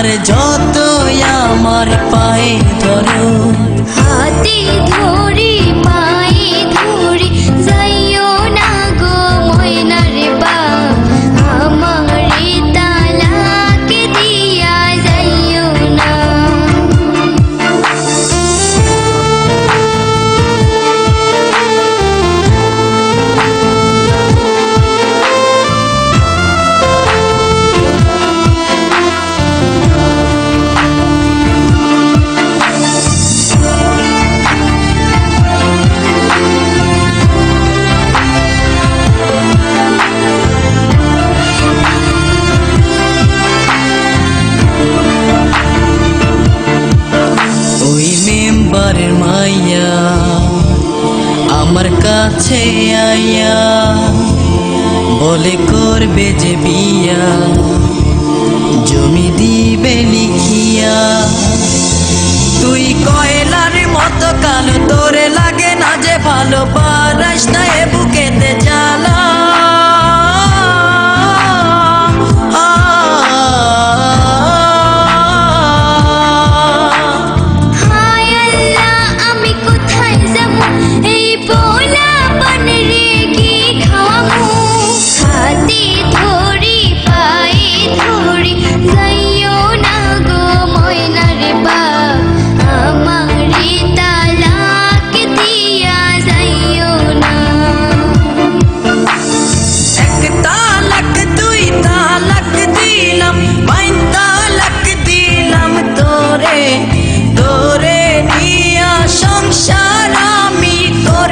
আর যত আমার পায়ে ধরো কাছে আয়া। বলে করবে যে বিয়া। জমি দিবে লিখিয়া। তুই কয়লার মতো কালো, তোরে লাগে না যে ভালো, পারাস বুকেতে জ্বালা ধরে নিয়া সংসার আমি তোর